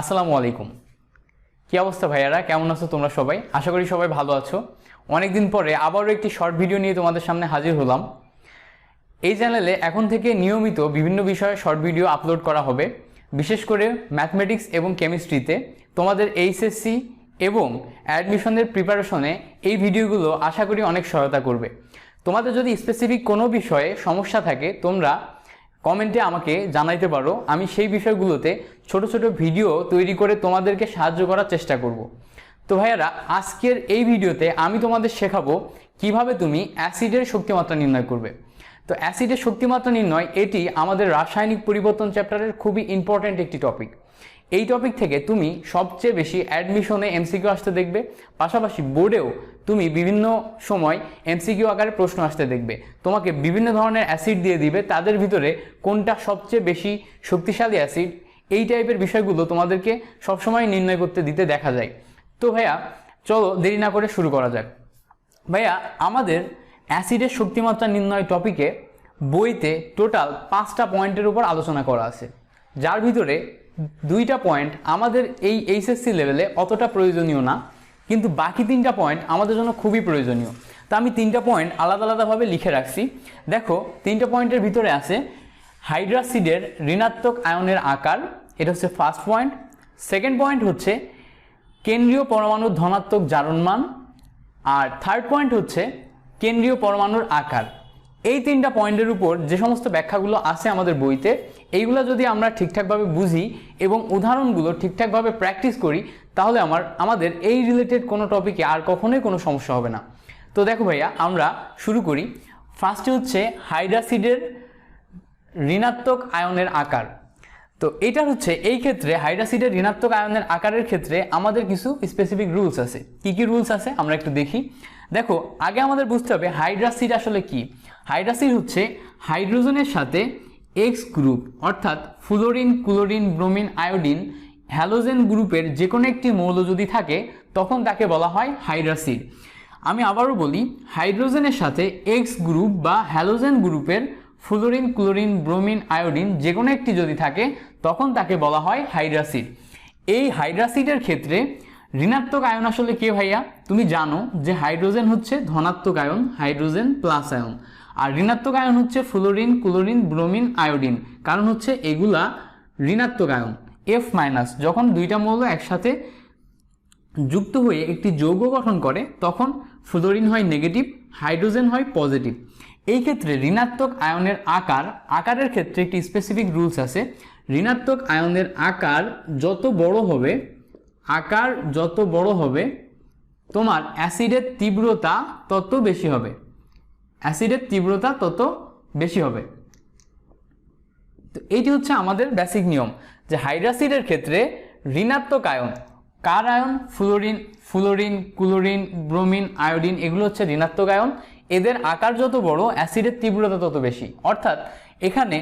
আসসালামু আলাইকুম। কি অবস্থা ভাইয়ারা? কেমন আছো তোমরা সবাই? আশা করি সবাই ভালো আছো। অনেকদিন পরে আবারও একটি শর্ট ভিডিও নিয়ে তোমাদের সামনে হাজির হলাম। এই চ্যানেলে এখন থেকে নিয়মিত বিভিন্ন বিষয়ে শর্ট ভিডিও আপলোড করা হবে। বিশেষ করে ম্যাথমেটিক্স এবং কেমিস্ট্রিতে তোমাদের এইচএসসি এবং অ্যাডমিশনের প্রিপারেশনে এই ভিডিওগুলো আশা করি অনেক সহায়তা করবে। তোমাদের যদি স্পেসিফিক কোনো বিষয়ে সমস্যা থাকে, তোমরা কমেন্টে আমাকে জানাইতে পারো, আমি সেই বিষয়গুলোতে ছোট ছোট ভিডিও তৈরি করে তোমাদেরকে সাহায্য করার চেষ্টা করব। তো ভাইয়ারা, আজকের এই ভিডিওতে আমি তোমাদের শেখাবো কীভাবে তুমি অ্যাসিডের শক্তিমাত্রা নির্ণয় করবে। তো অ্যাসিডের শক্তিমাত্রা নির্ণয়, এটি আমাদের রাসায়নিক পরিবর্তন চ্যাপ্টারের খুবই ইম্পর্ট্যান্ট একটি টপিক এই টপিক থেকে তুমি সবচেয়ে বেশি অ্যাডমিশনে এমসিকিউ আসতে দেখবে। পাশাপাশি বোর্ডেও তুমি বিভিন্ন সময় এমসিকিউ আকারে প্রশ্ন আসতে দেখবে। তোমাকে বিভিন্ন ধরনের অ্যাসিড দিয়ে দিবে। তাদের ভিতরে কোনটা সবচেয়ে বেশি শক্তিশালী অ্যাসিড এই টাইপের বিষয়গুলো তোমাদেরকে সবসময় নির্ণয় করতে দিতে দেখা যায়। তো ভাইয়া, চলো দেরি না করে শুরু করা যাক। ভাইয়া, আমাদের অ্যাসিডের শক্তিমাত্রা নির্ণয় টপিকে বইতে টোটাল পাঁচটা পয়েন্টের উপর আলোচনা করা আছে। যার ভিতরে দুইটা পয়েন্ট আমাদের এই এইচএসসি লেভেলে অতটা প্রয়োজনীয় না, কিন্তু বাকি তিনটা পয়েন্ট আমাদের জন্য খুবই প্রয়োজনীয়। তা আমি তিনটা পয়েন্ট আলাদা আলাদাভাবে লিখে রাখছি। দেখো, তিনটা পয়েন্টের ভিতরে আছে হাইড্রাসিডের ঋণাত্মক আয়নের আকার, এটা হচ্ছে ফার্স্ট পয়েন্ট সেকেন্ড পয়েন্ট হচ্ছে কেন্দ্রীয় পরমাণুর ধনাত্মক জারণমান আর থার্ড পয়েন্ট হচ্ছে কেন্দ্রীয় পরমাণুর আকার। এই তিনটা পয়েন্টের উপর যে সমস্ত ব্যাখ্যাগুলো আছে আমাদের বইতে এইগুলো যদি আমরা ঠিকঠাকভাবে বুঝি এবং উদাহরণগুলো ঠিকঠাকভাবে প্র্যাকটিস করি, তাহলে আমার, আমাদের এই রিলেটেড কোনো টপিকে আর কখনোই কোনো সমস্যা হবে না। তো দেখো ভাইয়া, আমরা শুরু করি। ফার্স্টে হচ্ছে হাইড্রাসিডের ঋণাত্মক আয়নের আকার। তো এটা হচ্ছে, এই ক্ষেত্রে হাইড্রাসিডের ঋণাত্মক আয়নের আকারের ক্ষেত্রে আমাদের কিছু স্পেসিফিক রুলস আছে। কি কি রুলস আছে? আমরা একটু দেখি। দেখো, আগে আমাদের বুঝতে হবে হাইড্রাসিড আসলে কি? হাইড্রাসিড হচ্ছে হাইড্রোজেনের সাথে এক্স গ্রুপ অর্থাৎ fluorine chlorine bromine iodine halogen গ্রুপের যে কোনো একটি মৌল যদি থাকে, তখন তাকে বলা হয় হাইড্রাসিড আমি আবারও বলি হাইড্রোজেনের সাথে এক্স গ্রুপ বা হ্যালোজেন গ্রুপের ফ্লোরিন ক্লোরিন ব্রোমিন আয়োডিন যে কোনো একটি যদি থাকে, তখন তাকে বলা হয় হাইড্রাসিড এই হাইড্রাসিডের ক্ষেত্রে ঋণাত্মক আয়ন আসলে কে ভাইয়া? তুমি জানো যে হাইড্রোজেন হচ্ছে ধনাত্মক আয়ন হাইড্রোজেন প্লাস আয়ন। আর ঋণাত্মক আয়ন হচ্ছে ফ্লোরিন, ক্লোরিন, ব্রোমিন, আয়োডিন। কারণ হচ্ছে এগুলা ঋণাত্মক আয়ন এফ মাইনাস যখন দুইটা মৌল একসাথে যুক্ত হয়ে একটি যৌগ গঠন করে, তখন ফ্লোরিন হয় নেগেটিভ হাইড্রোজেন হয় পজিটিভ এই ক্ষেত্রে ঋণাত্মক আয়নের আকার, আকারের ক্ষেত্রে একটি স্পেসিফিক রুলস আছে। ঋণাত্মক আয়নের আকার যত বড় হবে, আকার যত বড় হবে, তোমার অ্যাসিডের তীব্রতা তত বেশি হবে। অ্যাসিডের তীব্রতা তত বেশি হবে। তো এইটি হচ্ছে আমাদের বেসিক নিয়ম যে হাইড্রাসিডের ক্ষেত্রে ঋণাত্মক আয়ন, কার ion? Fluorine fluorine chlorine bromine iodine এগুলো হচ্ছে ঋণাত্মক আয়ন। এদের আকার যত বড়, অ্যাসিডের তীব্রতা তত বেশি। অর্থাৎ এখানে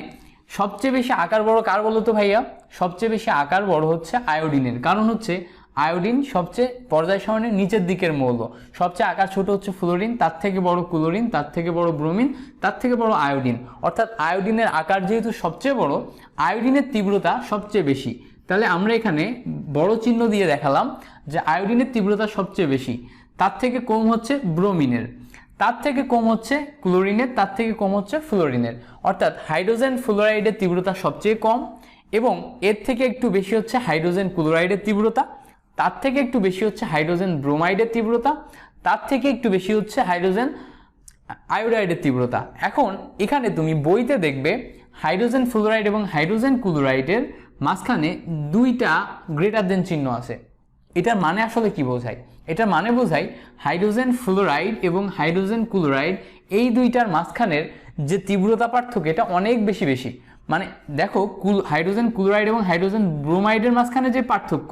সবচেয়ে বেশি আকার বড় কার বলো তো ভাইয়া? সবচেয়ে বেশি আকার বড় হচ্ছে আয়োডিনের কারণ হচ্ছে আয়োডিন সবচেয়ে পর্যায় সারণীর নিচের দিকের মৌল। সবচেয়ে আকার ছোট হচ্ছে ফ্লোরিন, তার থেকে বড় ক্লোরিন, তার থেকে বড় ব্রোমিন, তার থেকে বড় আয়োডিন। অর্থাৎ আয়োডিনের আকার যেহেতু সবচেয়ে বড়, আয়োডিনের তীব্রতা সবচেয়ে বেশি। তাহলে আমরা এখানে বড় চিহ্ন দিয়ে দেখালাম যে আয়োডিনের তীব্রতা সবচেয়ে বেশি। তার থেকে কম হচ্ছে ব্রোমিনের। তার থেকে কম হচ্ছে ক্লোরিনের, তার থেকে কম হচ্ছে ফ্লোরিনের। অর্থাৎ হাইড্রোজেন ফ্লোরাইডের তীব্রতা সবচেয়ে কম এবং এর থেকে একটু বেশি হচ্ছে হাইড্রোজেন ক্লোরাইডের তীব্রতা। তার থেকে একটু বেশি হচ্ছে হাইড্রোজেন ব্রোমাইডের তীব্রতা, তার থেকে একটু বেশি হচ্ছে হাইড্রোজেন আয়োডাইডের তীব্রতা। এখন এখানে তুমি বইতে দেখবে হাইড্রোজেন ফ্লোরাইড এবং হাইড্রোজেন ক্লোরাইডের মাঝখানে দুইটা গ্রেটার দেন চিহ্ন আছে। এটার মানে আসলে কি বোঝায়? এটার মানে বোঝায় হাইড্রোজেন ফ্লোরাইড এবং হাইড্রোজেন ক্লোরাইড এই দুইটার মাঝখানের যে তীব্রতা পার্থক্য, এটা অনেক বেশি বেশি। মানে দেখো কুল হাইড্রোজেন ক্লোরাইড এবং হাইড্রোজেন ব্রোমাইডের মাঝখানে যে পার্থক্য,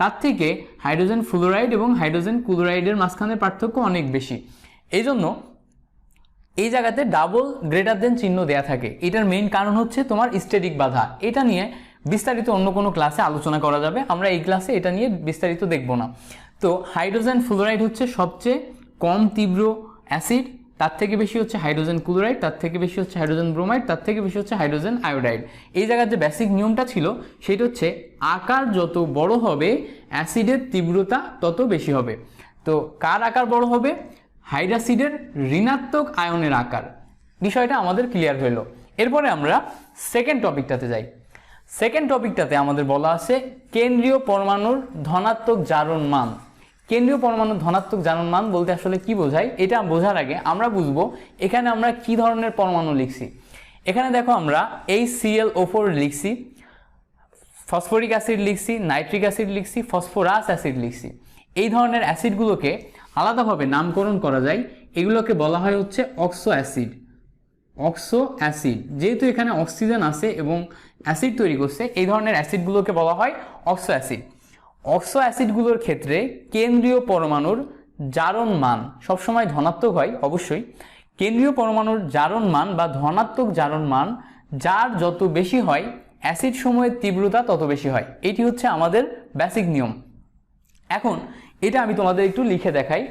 তার থেকে হাইড্রোজেন ফ্লোরাইড এবং হাইড্রোজেন ক্লোরাইডের মাঝখানে পার্থক্য অনেক বেশি। এই জন্য এই জায়গাতে ডাবল গ্রেটার দেন চিহ্ন দেয়া থাকে। এটার মেইন কারণ হচ্ছে তোমার স্টেটিক বাধা। এটা নিয়ে বিস্তারিত অন্য কোনো ক্লাসে আলোচনা করা যাবে। আমরা এই ক্লাসে এটা নিয়ে বিস্তারিত দেখব না। তো হাইড্রোজেন ফ্লোরাইড হচ্ছে সবচেয়ে কম তীব্র অ্যাসিড তার থেকে বেশি হচ্ছে হাইড্রোজেন ক্লোরাইড, তার থেকে বেশি হচ্ছে হাইড্রোজেন ব্রোমাইড, তার থেকে বেশি হচ্ছে হাইড্রোজেন আয়োডাইড। এই জায়গার যে বেসিক নিয়মটা ছিল, সেটা হচ্ছে আকার যত বড় হবে, অ্যাসিডের তীব্রতা তত বেশি হবে। তো কার আকার বড় হবে? হাইড্রাসিডের ঋণাত্মক আয়নের আকার। বিষয়টা আমাদের ক্লিয়ার হলো এরপরে আমরা সেকেন্ড টপিকটাতে যাই। সেকেন্ড টপিকটাতে আমাদের বলা আছে, কেন্দ্রীয় পরমাণুর ধনাত্মক জারণ মান। কেন্দ্রীয় পরমাণুর ধনাত্মক জারণ মান বলতে আসলে কি বোঝায়? এটা বোঝার আগে আমরা বুঝব এখানে আমরা কি ধরনের পরমাণু লিখছি। এখানে দেখো আমরা এই সিএল ওফোর লিখছি, ফসফরিক অ্যাসিড লিখছি, নাইট্রিক অ্যাসিড লিখছি, ফসফরাস অ্যাসিড লিখছি। এই ধরনের অ্যাসিডগুলোকে আলাদাভাবে নামকরণ করা যায়। এগুলোকে বলা হয় হচ্ছে অক্সো অ্যাসিড। অক্সো অ্যাসিড, যেহেতু এখানে অক্সিজেন আছে এবং অ্যাসিড তৈরি করছে, এই ধরনের অ্যাসিডগুলোকে বলা হয় অক্সো অ্যাসিড। অক্সো অ্যাসিডগুলোর ক্ষেত্রে কেন্দ্রীয় পরমাণুর জারণ মান সবসময় ধনাত্মক হয়, অবশ্যই। কেন্দ্রীয় পরমাণুর জারণ মান বা ধনাত্মক জারণ মান যার যত বেশি হয়, অ্যাসিড সময়ের তীব্রতা তত বেশি হয়। এটি হচ্ছে আমাদের বেসিক নিয়ম। এখন, এটা আমি তোমাদের একটু লিখে দেখাই।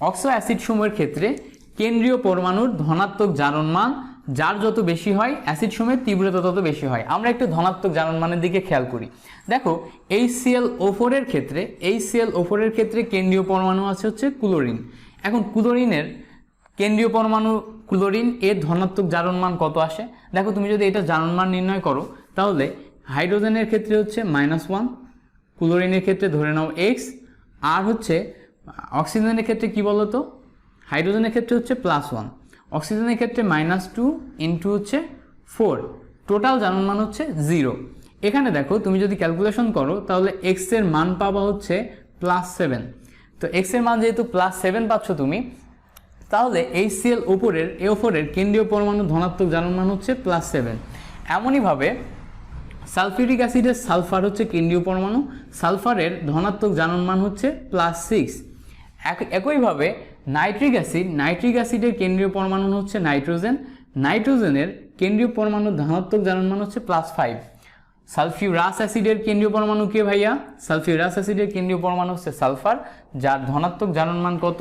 অক্সো অ্যাসিড সময়ের ক্ষেত্রে কেন্দ্রীয় পরমাণুর ধনাত্মক জারণ মান যার যত বেশি হয় অ্যাসিড সময়ের তীব্রতা তত বেশি হয়। আমরা একটু ধনাত্মক জারণ মানের দিকে খেয়াল করি। দেখো এই সিএল ওফোরের ক্ষেত্রে এই সিএল ওফোরের ক্ষেত্রে কেন্দ্রীয় পরমাণু আছে হচ্ছে ক্লোরিন। এখন ক্লোরিনের কেন্দ্রীয় পরমাণু ক্লোরিন এর ধনাত্মক জারণ মান কত আসে? দেখো, তুমি যদি এটা জারণ মান নির্ণয় করো, তাহলে হাইড্রোজেনের ক্ষেত্রে হচ্ছে মাইনাস ওয়ান, ক্লোরিনের ক্ষেত্রে ধরে নাও এক্স আর হচ্ছে অক্সিজেনের ক্ষেত্রে কি বলো তো হাইড্রোজেনের ক্ষেত্রে হচ্ছে প্লাস ওয়ান। অক্সিজেনের ক্ষেত্রে মাইনাস টু ইন্টু হচ্ছে ফোর টোটাল জারণ মান হচ্ছে জিরো এখানে দেখো, তুমি যদি ক্যালকুলেশন করো, তাহলে এক্সের মান পাবা হচ্ছে প্লাস সেভেন তো এক্সের মান যেহেতু প্লাস সেভেন পাচ্ছ তুমি, তাহলে এই সিএল ওপরের এ ওপরের কেন্দ্রীয় পরমাণু ধনাত্মক জারণ মান হচ্ছে প্লাস সেভেন এমনইভাবে সালফিউরিক অ্যাসিডের সালফার হচ্ছে কেন্দ্রীয় পরমাণু সালফারের ধনাত্মক জারণ মান হচ্ছে প্লাস সিক্স একইভাবে নাইট্রিক অ্যাসিড, নাইট্রিক অ্যাসিডের কেন্দ্রীয় পরমাণু হচ্ছে নাইট্রোজেন। নাইট্রোজেনের কেন্দ্রীয় পরমাণুর ধনাত্মক জারণ মান হচ্ছে প্লাস ফাইভ সালফিউরাস অ্যাসিডের কেন্দ্রীয় পরমাণু কে ভাইয়া? সালফিউরাস অ্যাসিডের কেন্দ্রীয় পরমাণু হচ্ছে সালফার, যার ধনাত্মক জারণ মান কত?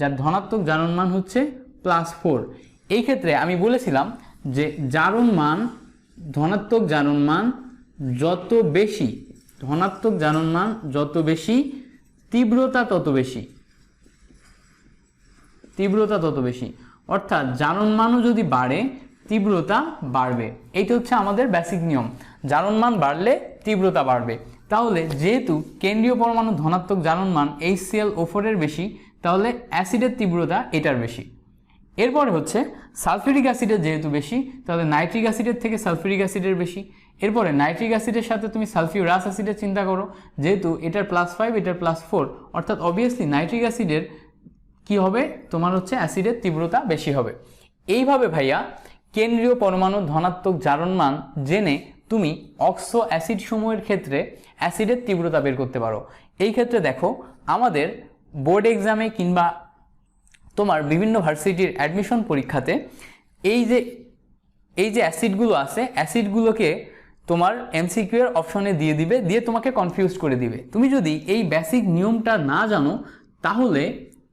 যার ধনাত্মক জারণ মান হচ্ছে প্লাস ফোর এই ক্ষেত্রে আমি বলেছিলাম যে জারণ মান, ধনাত্মক জারণ মান যত বেশি, ধনাত্মক জারণ মান যত বেশি, তীব্রতা তত বেশি। তীব্রতা তত বেশি। অর্থাৎ জারণ যদি বাড়ে, তীব্রতা বাড়বে। এইটা হচ্ছে আমাদের বেসিক নিয়ম। জারণ মান বাড়লে তীব্রতা বাড়বে। তাহলে যেহেতু কেন্দ্রীয় পরমাণু ধনাত্মক জারণ মান এইচ সিএল ওফোরের বেশি, তাহলে অ্যাসিডের তীব্রতা এটার বেশি। এরপরে হচ্ছে সালফিউরিক অ্যাসিডের যেহেতু বেশি, তাহলে নাইট্রিক অ্যাসিডের থেকে সালফিউরিক অ্যাসিডের বেশি। এরপরে নাইট্রিক অ্যাসিডের সাথে তুমি সালফিউরাস অ্যাসিডের চিন্তা করো। যেহেতু এটার প্লাস ফাইভ এটার প্লাস ফোর অর্থাৎ অবভিয়াসলি নাইট্রিক অ্যাসিডের কি হবে? তোমার হচ্ছে অ্যাসিডের তীব্রতা বেশি হবে। এইভাবে ভাইয়া কেন্দ্রীয় পরমাণু ধনাত্মক জারণ মান জেনে তুমি অক্সো অ্যাসিড সমূহের ক্ষেত্রে অ্যাসিডের তীব্রতা বের করতে পারো। এই ক্ষেত্রে দেখো, আমাদের বোর্ড এক্সামে কিংবা তোমার বিভিন্ন ভার্সিটির অ্যাডমিশন পরীক্ষাতে এই যে এই যে অ্যাসিডগুলো আছে অ্যাসিডগুলোকে তোমার এমসিকিউ এর অপশনে দিয়ে দিবে, দিয়ে তোমাকে কনফিউজ করে দিবে। তুমি যদি এই বেসিক নিয়মটা না জানো, তাহলে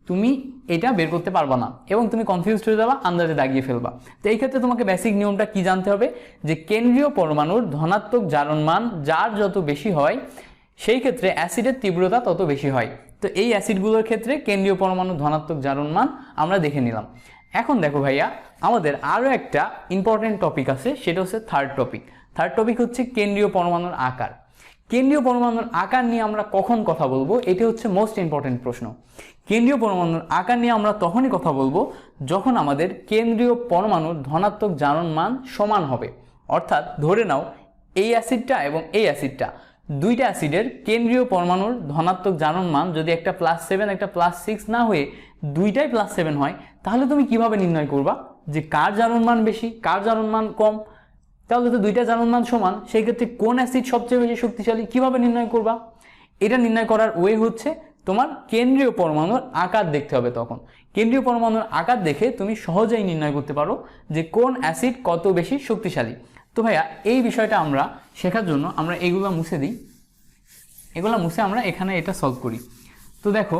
তুমি এটা বের করতে পারবা না এবং তুমি কনফিউজ হয়ে যাবা, আন্দাজে দাগিয়ে ফেলবা। তো এই ক্ষেত্রে তোমাকে বেসিক নিয়মটা কি জানতে হবে? যে কেন্দ্রীয় পরমাণুর ধনাত্মক জারণ মান যার যত বেশি হয়, সেই ক্ষেত্রে অ্যাসিডের তীব্রতা তত বেশি হয়। তো এই অ্যাসিডগুলোর ক্ষেত্রে কেন্দ্রীয় পরমাণু ধনাত্মক জারণ মান আমরা দেখে নিলাম। এখন দেখো ভাইয়া, আমাদের আরও একটা ইম্পর্টেন্ট টপিক আছে, সেটা হচ্ছে থার্ড টপিক থার্ড টপিক হচ্ছে কেন্দ্রীয় পরমাণুর আকার। কেন্দ্রীয় পরমাণুর আকার নিয়ে আমরা কখন কথা বলব? এটি হচ্ছে মোস্ট ইম্পর্টেন্ট প্রশ্ন। কেন্দ্রীয় পরমাণুর আকার নিয়ে আমরা তখনই কথা বলব যখন আমাদের কেন্দ্রীয় পরমাণুর ধনাত্মক জারণ মান সমান হবে। অর্থাৎ ধরে নাও, এই অ্যাসিডটা এবং এই অ্যাসিডটা, দুইটা অ্যাসিডের কেন্দ্রীয় পরমাণুর ধনাত্মক জারণ মান যদি একটা প্লাস সেভেন একটা প্লাস সিক্স না হয়ে দুইটাই প্লাস সেভেন হয়, তাহলে তুমি কীভাবে নির্ণয় করবা যে কার জারণ মান বেশি, কার জারণ মান কম? তাহলে তো দুইটা জারণ মান সমান। সেই ক্ষেত্রে কোন অ্যাসিড সবচেয়ে বেশি শক্তিশালী? কীভাবে নির্ণয় করবা? এটা নির্ণয় করার ওয়ে হচ্ছে তোমার কেন্দ্রীয় পরমাণুর আকার দেখতে হবে তখন। কেন্দ্রীয় পরমাণুর আকার দেখে তুমি সহজেই নির্ণয় করতে পারো যে কোন অ্যাসিড কত বেশি শক্তিশালী। তো ভাইয়া, এই বিষয়টা আমরা শেখার জন্য আমরা এইগুলো মুছে দিই। এগুলো মুছে আমরা এখানে এটা সলভ করি। তো দেখো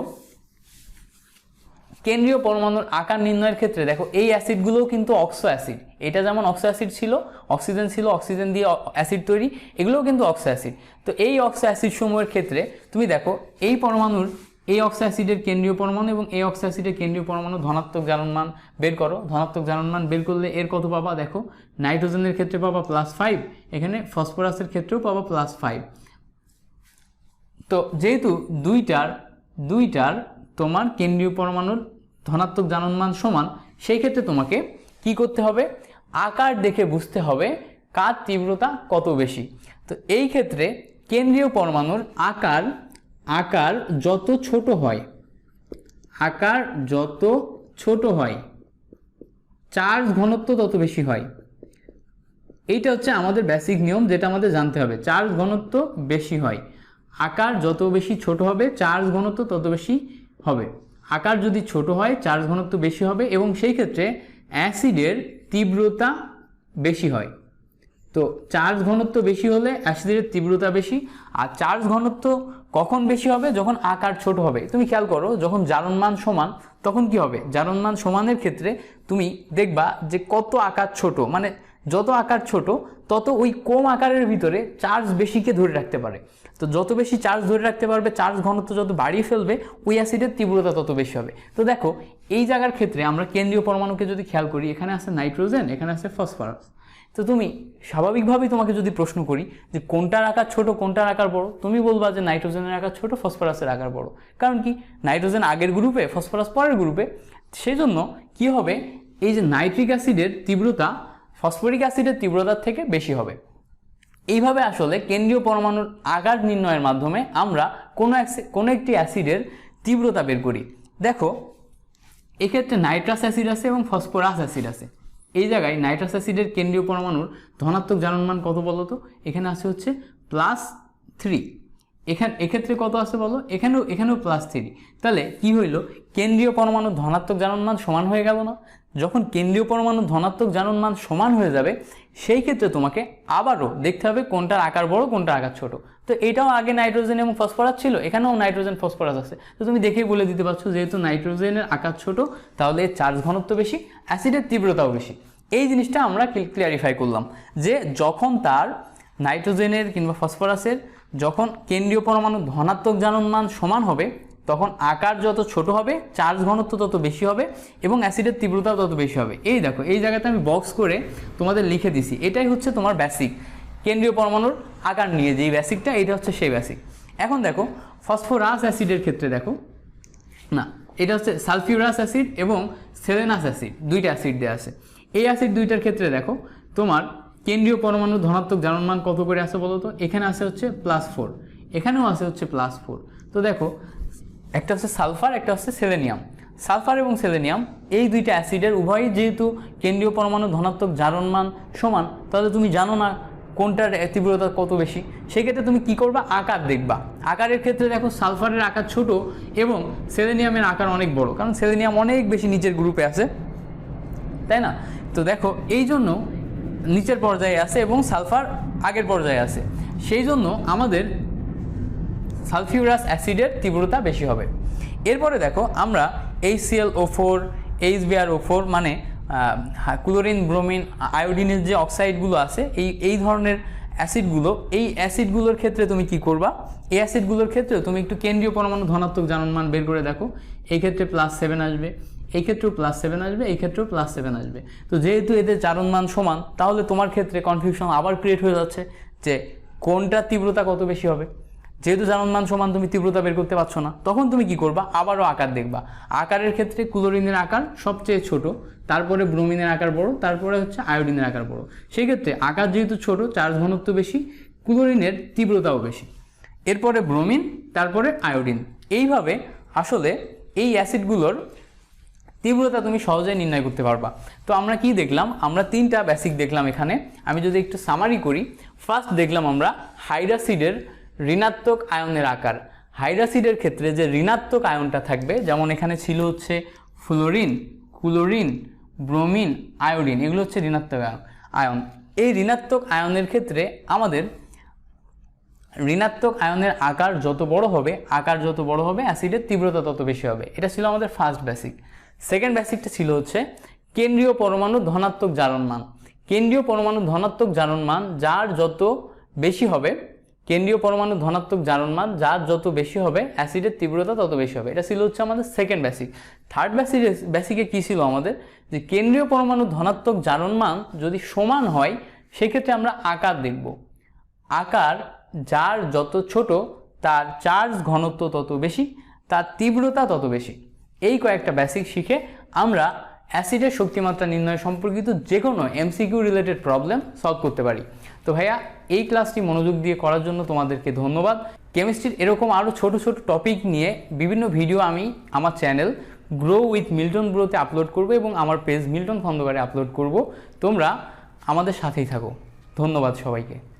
কেন্দ্রীয় পরমাণুর আকার নির্ণয়ের ক্ষেত্রে, দেখো, এই অ্যাসিডগুলোও কিন্তু অক্সো অ্যাসিড এটা যেমন অক্সো অ্যাসিড ছিল, অক্সিজেন ছিল, অক্সিজেন দিয়ে অ্যাসিড তৈরি, এগুলোও কিন্তু অক্সো অ্যাসিড তো এই অক্সো অ্যাসিড সমূহের ক্ষেত্রে, তুমি দেখো, এই পরমাণুর, এই অক্সো অ্যাসিডের কেন্দ্রীয় পরমাণু এবং এই অক্সো অ্যাসিডের কেন্দ্রীয় পরমাণু ধনাত্মক জারণমান বের করো। ধনাত্মক জারণমান বের করলে এর কত পাবা? দেখো, নাইট্রোজেনের ক্ষেত্রে পাবা প্লাস ফাইভ এখানে ফসফরাসের ক্ষেত্রেও পাবা প্লাস ফাইভ তো যেহেতু দুইটার দুইটার তোমার কেন্দ্রীয় পরমাণুর ধনাত্মক জাননমান সমান, সেই ক্ষেত্রে তোমাকে কি করতে হবে? আকার দেখে বুঝতে হবে কার তীব্রতা কত বেশি। তো এই ক্ষেত্রে কেন্দ্রীয় পরমাণুর আকার আকার যত ছোট হয়, আকার যত ছোট হয়, চার্জ ঘনত্ব তত বেশি হয়। এইটা হচ্ছে আমাদের বেসিক নিয়ম, যেটা আমাদের জানতে হবে। চার্জ ঘনত্ব বেশি হয়, আকার যত বেশি ছোট হবে, চার্জ ঘনত্ব তত বেশি হবে। আকার যদি ছোট হয়, চার্জ ঘনত্ব বেশি হবে এবং সেই ক্ষেত্রে অ্যাসিডের তীব্রতা বেশি হয়। তো চার্জ ঘনত্ব বেশি হলে অ্যাসিডের তীব্রতা বেশি, আর চার্জ ঘনত্ব কখন বেশি হবে? যখন আকার ছোট হবে। তুমি খেয়াল করো, যখন জারণমান সমান, তখন কি হবে? জারণমান সমানের ক্ষেত্রে তুমি দেখবা যে কত আকার ছোট মানে যত আকার ছোট তত ওই কম আকারের ভিতরে চার্জ বেশিকে ধরে রাখতে পারে। তো যত বেশি চার্জ ধরে রাখতে পারবে চার্জ ঘনত্ব যত বাড়িয়ে ফেলবে, ওই অ্যাসিডের তীব্রতা তত বেশি হবে। তো দেখো, এই জায়গার ক্ষেত্রে আমরা কেন্দ্রীয় পরমাণুকে যদি খেয়াল করি, এখানে আছে নাইট্রোজেন এখানে আছে ফসফরাস তো তুমি স্বাভাবিকভাবেই তোমাকে যদি প্রশ্ন করি যে কোনটার আকার ছোট, কোনটার আকার বড়, তুমি বলবা যে নাইট্রোজেনের আকার ছোট ফসফরাসের আকার বড়। কারণ কি? নাইট্রোজেন আগের গ্রুপে ফসফরাস পরের গ্রুপে সেই জন্য কি হবে? এই যে নাইট্রিক অ্যাসিডের তীব্রতা ফসফরিক অ্যাসিডের তীব্রতার থেকে বেশি হবে। এইভাবে আসলে কেন্দ্রীয় পরমাণুর আকার নির্ণয়ের মাধ্যমে আমরা কোনো কোনো একটি অ্যাসিডের তীব্রতা বের করি। দেখো, এক্ষেত্রে নাইট্রাস অ্যাসিড আছে এবং ফসফরাস অ্যাসিড আছে। এই জায়গায় নাইট্রাস অ্যাসিডের কেন্দ্রীয় পরমাণুর ধনাত্মক জারণমান কত বলো তো? এখানে আছে হচ্ছে প্লাস থ্রি এখানে এক্ষেত্রে কত আছে বলো? এখানেও এখানেও প্লাস থ্রি তাহলে কি হইল? কেন্দ্রীয় পরমাণু ধনাত্মক জারণমান সমান হয়ে গেল না? যখন কেন্দ্রীয় পরমাণু ধনাত্মক জারণমান সমান হয়ে যাবে, সেই ক্ষেত্রে তোমাকে আবারও দেখতে হবে কোনটার আকার বড়, কোনটার আকার ছোট। তো এটাও আগে নাইট্রোজেন এবং ফসফরাস ছিল, এখানেও নাইট্রোজেন, ফসফরাস আছে। তো তুমি দেখেই বলে দিতে পারছ, যেহেতু নাইট্রোজেনের আকার ছোট, তাহলে চার্জ ঘনত্ব বেশি, অ্যাসিডের তীব্রতাও বেশি। এই জিনিসটা আমরা ক্লিয়ারিফাই করলাম, যে যখন তার নাইট্রোজেনের কিংবা ফসফরাসের যখন কেন্দ্রীয় পরমাণু ধনাত্মক জাননমান সমান হবে তখন আকার যত ছোট হবে, চার্জ ঘনত্ব তত বেশি হবে এবং অ্যাসিডের তীব্রতা তত বেশি হবে। এই দেখো, এই জায়গাতে আমি বক্স করে তোমাদের লিখে দিছি, এটাই হচ্ছে তোমার বেসিক কেন্দ্রীয় পরমাণুর আকার নিয়ে যেই বেসিকটা এটা হচ্ছে সেই বেসিক এখন দেখো ফসফরাস অ্যাসিডের ক্ষেত্রে দেখো, না, এটা হচ্ছে সালফিউরাস অ্যাসিড এবং সেলেনাস অ্যাসিড দুইটা অ্যাসিড দেওয়া আছে। এই অ্যাসিড দুইটার ক্ষেত্রে দেখো, তোমার কেন্দ্রীয় পরমাণু ধনাত্মক জারণমান কত করে আছে বলো তো এখানে আছে হচ্ছে প্লাস ফোর এখানেও আছে হচ্ছে প্লাস ফোর তো দেখো একটা হচ্ছে সালফার, একটা হচ্ছে সেলেনিয়াম। সালফার এবং সেলেনিয়াম, এই দুইটা অ্যাসিডের উভয়ই যেহেতু কেন্দ্রীয় পরমাণু ধনাত্মক জারণমান সমান, তাহলে তুমি জানো না কোনটার তীব্রতা কত বেশি। সেক্ষেত্রে তুমি কি করবা? আকার দেখবা। আকারের ক্ষেত্রে দেখো সালফারের আকার ছোট এবং সেলেনিয়ামের আকার অনেক বড়, কারণ সেলেনিয়াম অনেক বেশি নিচের গ্রুপে আছে। তাই না? তো দেখো, এই জন্য নিচের পর্যায়ে আছে এবং সালফার আগের পর্যায়ে আছে। সেই জন্য আমাদের সালফিউরাস অ্যাসিডের তীব্রতা বেশি হবে। এরপরে দেখো, আমরা H CL O four H BR O four মানে ক্লোরিন, ব্রোমিন, আয়োডিনের যে অক্সাইডগুলো আছে, এই এই ধরনের অ্যাসিডগুলো, এই অ্যাসিডগুলোর ক্ষেত্রে তুমি কি করবা? এই অ্যাসিডগুলোর ক্ষেত্রে তুমি একটু কেন্দ্রীয় পরমাণু ধনাত্মক জাননমান বের করে দেখো। এই ক্ষেত্রে প্লাস সেভেন আসবে, এই ক্ষেত্রেও প্লাস সেভেন আসবে, এই ক্ষেত্রেও প্লাস সেভেন আসবে। তো যেহেতু এদের চারণমান সমান, তাহলে তোমার ক্ষেত্রে কনফিউশন আবার ক্রিয়েট হয়ে যাচ্ছে যে কোনটার তীব্রতা কত বেশি হবে? যেহেতু জানমান সমান তুমি তীব্রতা বের করতে পারছ না, তখন তুমি কি করবা? আবারও আকার দেখবা। আকারের ক্ষেত্রে ক্লোরিনের আকার সবচেয়ে ছোট, তারপরে ব্রোমিনের আকার বড়, তারপরে হচ্ছে আয়োডিনের আকার বড়। সেই ক্ষেত্রে আকার যেহেতু ছোট, চার্জ ঘনত্ব বেশি, ক্লোরিনের তীব্রতাও বেশি। এরপরে ব্রোমিন, তারপরে আয়োডিন। এইভাবে আসলে এই অ্যাসিডগুলোর তীব্রতা তুমি সহজে নির্ণয় করতে পারবা। তো আমরা কি দেখলাম? আমরা তিনটা বেসিক দেখলাম এখানে। আমি যদি একটু সামারি করি ফার্স্ট দেখলাম আমরা হাইড্রাসিডের ঋণাত্মক আয়নের আকার। হাইড্রাসিডের ক্ষেত্রে যে ঋণাত্মক আয়নটা থাকবে, যেমন এখানে ছিল হচ্ছে ফ্লোরিন, ক্লোরিন, ব্রোমিন, আয়োডিন, এগুলো হচ্ছে ঋণাত্মক আয়ন আয়ন। এই ঋণাত্মক আয়নের ক্ষেত্রে আমাদের ঋণাত্মক আয়নের আকার যত বড় হবে, আকার যত বড় হবে, অ্যাসিডের তীব্রতা তত বেশি হবে। এটা ছিল আমাদের ফার্স্ট বেসিক সেকেন্ড বেসিকটা ছিল হচ্ছে কেন্দ্রীয় পরমাণু ধনাত্মক জারণ মান। কেন্দ্রীয় পরমাণু ধনাত্মক জারণ মান, যার যত বেশি হবে কেন্দ্রীয় পরমাণু ধনাত্মক জারণ মান যার যত বেশি হবে, অ্যাসিডের তীব্রতা তত বেশি হবে। এটা ছিল হচ্ছে আমাদের সেকেন্ড বেসিক থার্ড বেসিক বেসিকে কী ছিল আমাদের? যে কেন্দ্রীয় পরমাণু ধনাত্মক জারণ মান যদি সমান হয়, সেক্ষেত্রে আমরা আকার দেখব। আকার যার যত ছোট, তার চার্জ ঘনত্ব তত বেশি, তার তীব্রতা তত বেশি। এই কয়েকটা বেসিক শিখে আমরা অ্যাসিডের শক্তিমাত্রা নির্ণয় সম্পর্কিত যে কোনো এমসিকিউ রিলেটেড প্রবলেম সলভ করতে পারি। তো ভাইয়া, এই ক্লাসটি মনোযোগ দিয়ে করার জন্য তোমাদেরকে ধন্যবাদ। কেমিস্ট্রির এরকম আরও ছোট ছোট টপিক নিয়ে বিভিন্ন ভিডিও আমি আমার চ্যানেল গ্রো উইথ মিল্টন ব্রোতে আপলোড করব এবং আমার পেজ মিল্টন খন্দকারে আপলোড করব। তোমরা আমাদের সাথেই থাকো। ধন্যবাদ সবাইকে।